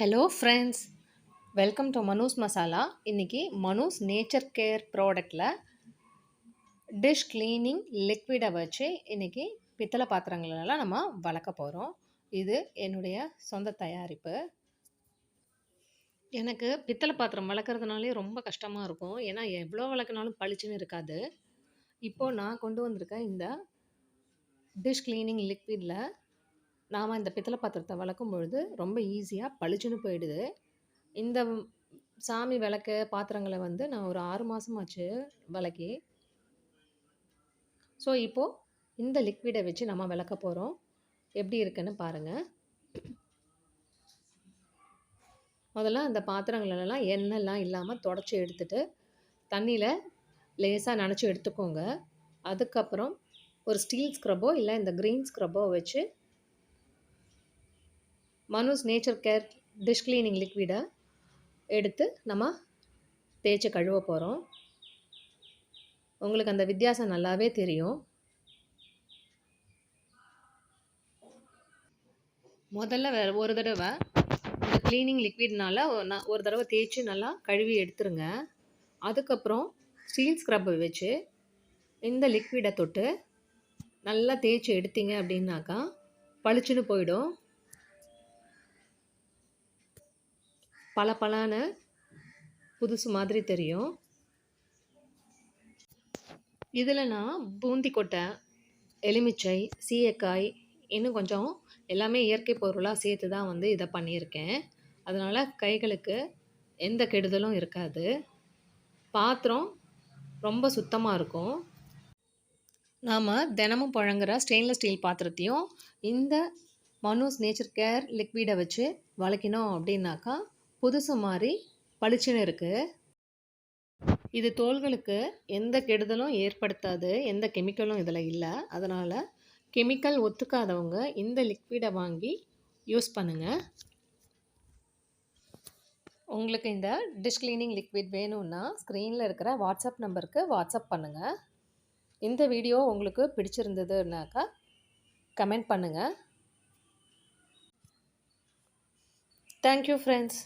Hello friends welcome to Manus masala இன்றைக்கி மனூஸ் nature care ப்ராடக்டில் dish cleaning லிக்விடை வச்சு இன்றைக்கி பித்தளை பாத்திரங்களெல்லாம் நம்ம வளர்க்க போகிறோம் இது என்னுடைய சொந்த தயாரிப்பு. எனக்கு பித்தளை பாத்திரம் வளர்க்குறதுனாலே ரொம்ப கஷ்டமாக இருக்கும். ஏன்னா எவ்வளோ வளர்க்கினாலும் பளிச்சுன்னு இருக்காது. இப்போது நான் கொண்டு வந்திருக்க இந்த டிஷ் க்ளீனிங் லிக்விடில் நாம் இந்த பித்தளை பாத்திரத்தை வளர்க்கும் பொழுது ரொம்ப ஈஸியாக பளிச்சுன்னு போயிடுது. இந்த சாமி விளக்கு பாத்திரங்களை வந்து நான் ஒரு ஆறு மாதமாச்சு விளக்கி. ஸோ இப்போது இந்த லிக்விடை வச்சு நம்ம விளக்க போகிறோம் எப்படி இருக்குன்னு பாருங்கள் முதல்ல அந்த பாத்திரங்களெல்லாம் எண்ணெய்லாம் இல்லாமல் தொடச்சி எடுத்துட்டு தண்ணியில் லேசாக நினச்சி எடுத்துக்கோங்க. அதுக்கப்புறம் ஒரு ஸ்டீல் ஸ்க்ரப்போ இல்லை இந்த க்ரீன் ஸ்க்ரப்போ வச்சு Manus nature care dish cleaning லிக்விடை எடுத்து நம்ம தேய்ச்சி கழுவ போகிறோம் உங்களுக்கு அந்த வித்தியாசம் நல்லாவே தெரியும். முதல்ல வேறு ஒரு தடவை இந்த க்ளீனிங் லிக்விட்னால நான் ஒரு தடவை தேய்ச்சி நல்லா கழுவி எடுத்துருங்க. அதுக்கப்புறம் ஸ்டீல் ஸ்க்ரப்பை வச்சு இந்த லிக்விடை தொட்டு நல்லா தேய்ச்சி எடுத்தீங்க அப்படின்னாக்கா பளிச்சுன்னு போயிடும். பல பலான புதுசு மாதிரி தெரியும். இதில் நான் பூந்தி கொட்டை எலுமிச்சை சீயக்காய் இன்னும் கொஞ்சம் எல்லாமே இயற்கை பொருளாக சேர்த்து தான் வந்து இதை பண்ணியிருக்கேன். அதனால் கைகளுக்கு எந்த கெடுதலும் இருக்காது. பாத்திரம் ரொம்ப சுத்தமாக இருக்கும். நாம் தினமும் புழங்குற ஸ்டெயின்லெஸ் ஸ்டீல் பாத்திரத்தையும் இந்த மனோஸ் நேச்சர் கேர் லிக்விடை வச்சு வளர்க்கணும் அப்படின்னாக்கா புதுசு மாதிரி பளிச்சுன்னு இருக்குது இது தோள்களுக்கு எந்த கெடுதலும் ஏற்படுத்தாது எந்த கெமிக்கலும் இதில் இல்லை. அதனால் கெமிக்கல் ஒத்துக்காதவங்க இந்த லிக்விடை வாங்கி யூஸ் பண்ணுங்கள் உங்களுக்கு இந்த டிஷ் கிளீனிங் லிக்விட் வேணும்னா ஸ்க்ரீனில் இருக்கிற வாட்ஸ்அப் நம்பருக்கு வாட்ஸ்அப் பண்ணுங்கள் இந்த வீடியோ உங்களுக்கு பிடிச்சிருந்ததுனாக்கா கமெண்ட் பண்ணுங்கள் தேங்க்யூ ஃப்ரெண்ட்ஸ்